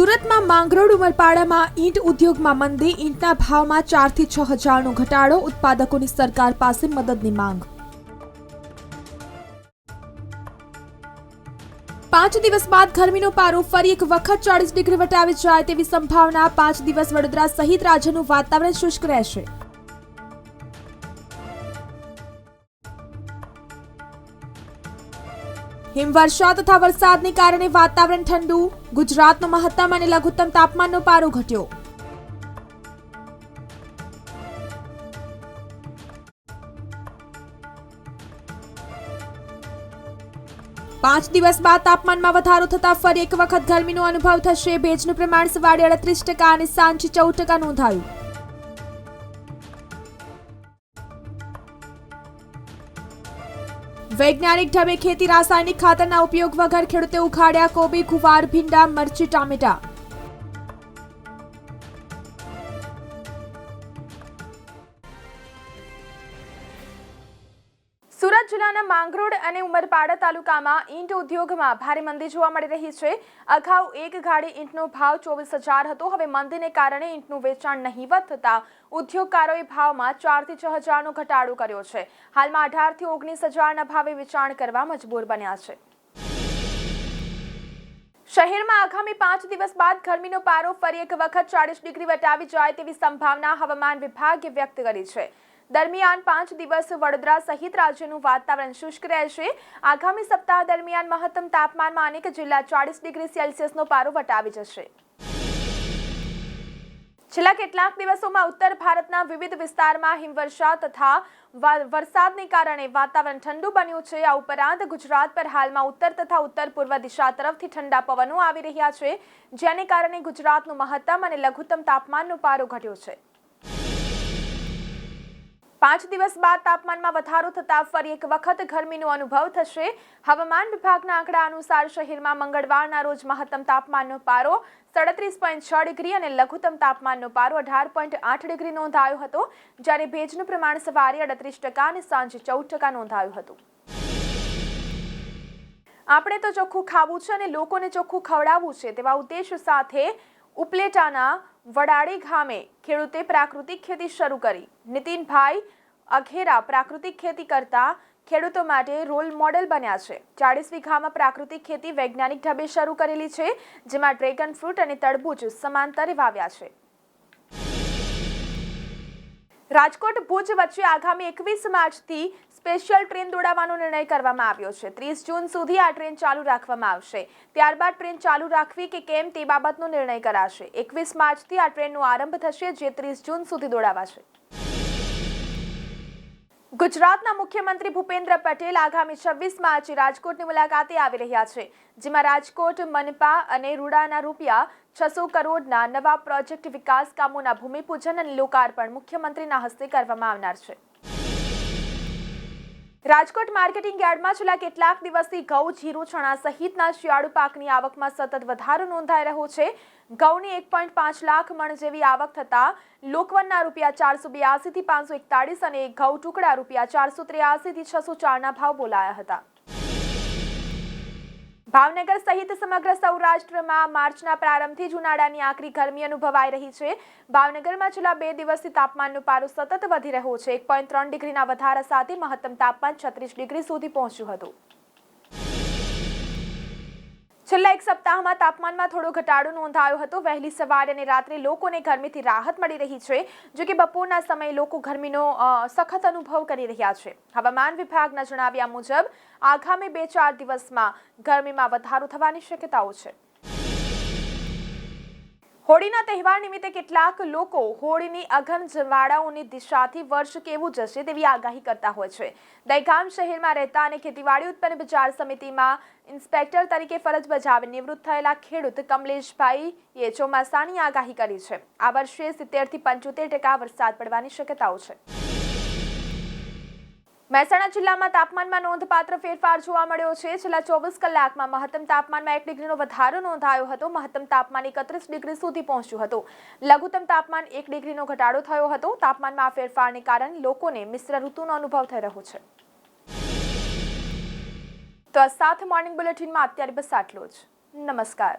સુરતમાં માંગરોળ ઉમરપાડામાં ઈંટ ઉદ્યોગમાં મંદી, ઈંટના ભાવમાં ચારથી છ હજારનો ઘટાડો, ઉત્પાદકોની સરકાર પાસે મદદની માંગ. પાંચ દિવસ બાદ ગરમીનો પારો ફરી એક વખત ચાળીસ ડિગ્રી વટાવી જાય તેવી સંભાવના, પાંચ દિવસ વડોદરા સહિત રાજ્યનું વાતાવરણ શુષ્ક રહેશે. હિમવર્ષા તથા વરસાદને કારણે વાતાવરણ ઠંડુ, ગુજરાતનો મહત્તમ અને લઘુત્તમ તાપમાનનો પારો ઘટ્યો. પાંચ દિવસ બાદ તાપમાનમાં વધારો થતા ફરી એક વખત ગરમીનો અનુભવ થશે. ભેજનું પ્રમાણ સવારે અડત્રીસ ટકા અને સાંજે ચૌદ ટકા નોંધાયું. વૈજ્ઞાનિક ઢબે ખેતી રાસાયણિક ખાતરના ઉપયોગ વગર ખેડૂતે ઉખાડ્યા કોબી ગુવાર ભીંડા મરચી ટામેટા. સુરત જિલ્લાના માંગરોળ અને ઉમરપાડા તાલુકામાં ઈંટ ઉદ્યોગમાં ભારે મંદી જોવા મળી રહી છે. અગાઉ એક ગાડી ઈંટનો ભાવ ચોવીસ હજાર હતો. હવે મંદીને કારણે ઈંટનું વેચાણ નહીવત થતા ઉદ્યોગકારોએ ભાવમાં ચારથી છ હજારનો ઘટાડો કર્યો છે. હાલમાં અઢારથી ઓગણીસ હજારના ભાવે વેચાણ કરવા મજબૂર બન્યા છે. શહેરમાં આગામી પાંચ દિવસ બાદ ગરમીનો પારો ફરી એક વખત ચાળીસ ડિગ્રી વટાવી જાય તેવી સંભાવના હવામાન વિભાગે વ્યક્ત કરી છે. દરમિયાન પાંચ દિવસ વડોદરા સહિત રાજ્યનું વાતાવરણ શુષ્ક રહેશે. આગામી સપ્તાહ દરમિયાન મહત્તમ તાપમાનમાં અનેક જિલ્લા ચાળીસ ડિગ્રી સેલ્સિયસનો પારો વટાવી જશે. છેલ્લા કેટલાક દિવસોમાં ઉત્તર ભારતના વિવિધ વિસ્તારમાં હિમવર્ષા તથા વરસાદને કારણે વાતાવરણ ઠંડુ બન્યું છે. આ ઉપરાંત ગુજરાત પર હાલમાં ઉત્તર તથા ઉત્તર પૂર્વ દિશા તરફથી ઠંડા પવનો આવી રહ્યા છે, જેને કારણે ગુજરાતનું મહત્તમ અને લઘુત્તમ તાપમાનનો પારો ઘટ્યો છે. પાંચ દિવસ બાદ તાપમાનમાં વધારો થતા ફરી એક વખત ગરમીનો અનુભવ થશે. હવામાન વિભાગના આંકડા અનુસાર શહેરમાં મંગળવારના રોજ મહત્તમ તાપમાનનો પારો સાડત્રીસ પોઈન્ટ છ ડિગ્રી અને લઘુત્તમ તાપમાનનો પારો અઢાર પોઈન્ટ આઠ ડિગ્રી નોંધાયો હતો, જ્યારે ભેજનું પ્રમાણ સવારે અડત્રીસ ટકા અને સાંજે ચૌદ ટકા નોંધાયું હતું. આપણે તો ચોખ્ખું ખાવું છે અને લોકોને ચોખ્ખું ખવડાવવું છે, તેવા ઉદ્દેશ સાથે ઉપલેટાના વડાળી ગામે ખેડૂતે પ્રાકૃતિક ખેતી શરૂ કરી. નીતિનભાઈ અઘેરા પ્રાકૃતિક ખેતી કરતા ખેડૂતો માટે રોલ મોડેલ બન્યા છે. ચાળીસ વીઘામાં પ્રાકૃતિક ખેતી વૈજ્ઞાનિક ઢબે શરૂ કરેલી છે, જેમાં ડ્રેગન ફ્રૂટ અને તરબૂચ સમાંતરે વાવ્યા છે. રાજકોટ ભુજ વચ્ચે આગામી એકવીસ માર્ચથી સ્પેશિયલ ટ્રેન દોડાવવાનો નિર્ણય કરવામાં આવ્યો છે. ત્રીસ જૂન સુધી આ ટ્રેન ચાલુ રાખવામાં આવશે. ત્યારબાદ ટ્રેન ચાલુ રાખવી કે કેમ તે બાબતનો નિર્ણય કરાશે. એકવીસ માર્ચથી આ ટ્રેનનો આરંભ થશે, જે ત્રીસ જૂન સુધી દોડાવાશે. ગુજરાતના મુખ્યમંત્રી ભૂપેન્દ્ર પટેલ આગામી છવ્વીસ માર્ચે રાજકોટની મુલાકાતે આવી રહ્યા છે, જેમાં રાજકોટ, મનપા અને રૂડાના રૂપિયા, છસો કરોડના નવા પ્રોજેક્ટ વિકાસ કામોના ભૂમિપૂજન અને લોકાર્પણ મુખ્યમંત્રીના હસ્તે કરવામાં આવનાર છે. રાજકોટ માર્કેટિંગ યાર્ડમાં છેલ્લા કેટલાક દિવસથી ઘઉં, જીરું, ચણા સહિતના શિયાળુ પાકની આવકમાં સતત વધારો નોંધાઈ રહ્યો છે. ઘઉંની એક પોઈન્ટ પાંચ લાખ મણ જેવી આવક થતા લોકવનના રૂપિયા ચારસો બ્યાસીથી પાંચસો એકતાળીસ અને ઘઉં ટુકડા રૂપિયા ચારસો ત્ર્યાસીથી છસો ચારના ભાવ બોલાયા હતા. ભાવનગર સહિત સમગ્ર સૌરાષ્ટ્રમાં માર્ચના પ્રારંભથી જ ઉનાળાની આકરી ગરમી અનુભવાઈ રહી છે. ભાવનગરમાં છેલ્લા બે દિવસથી તાપમાનનો પારો સતત વધી રહ્યો છે. એક પોઈન્ટ ત્રણ ડિગ્રીના વધારા સાથે મહત્તમ તાપમાન છત્રીસ ડિગ્રી સુધી પહોંચ્યું હતું. છેલ્લા એક સપ્તાહમાં તાપમાનમાં થોડો ઘટાડો નોંધાયો હતો. વહેલી સવારે અને રાત્રે લોકોને ગરમીથી રાહત મળી રહી છે, જો કે બપોરના સમયે લોકો ગરમીનો સખત અનુભવ કરી રહ્યા છે. હવામાન વિભાગના જણાવ્યા મુજબ, આગામી બે ચાર દિવસમાં ગરમીમાં વધારો થવાની શક્યતાઓ છે. હોળીના તહેવાર નિમિત્તે કેટલાક લોકો હોળીની અઘન જવાળાઓની દિશાથી વર્ષ કેવું જશે તેવી આગાહી કરતા હોય છે. દહેગામ શહેરમાં રહેતા અને ખેતીવાડી ઉત્પન્ન બજાર સમિતિમાં ઇન્સ્પેક્ટર તરીકે ફરજ બજાવી નિવૃત્ત થયેલા ખેડૂત કમલેશભાઈએ ચોમાસાની આગાહી કરી છે. આ વર્ષે સિત્તેરથી પંચોતેર ટકા વરસાદ પડવાની શક્યતાઓ છે. મહેસાણા જિલ્લામાં તાપમાનમાં નોંધપાત્ર ફેરફાર જોવા મળ્યો છે. છેલ્લા ચોવીસ કલાકમાં મહત્તમ તાપમાનમાં એક ડિગ્રીનો વધારો નોંધાયો હતો. મહત્તમ તાપમાન એકત્રીસ ડિગ્રી સુધી પહોંચ્યું હતું. લઘુત્તમ તાપમાન એક ડિગ્રીનો ઘટાડો થયો હતો. તાપમાનમાં આ ફેરફારને કારણે લોકોને મિશ્ર ઋતુનો અનુભવ થઈ રહ્યો છે. તો આ સાથે મોર્નિંગ બુલેટિનમાં અત્યારે બસ આટલું જ. નમસ્કાર.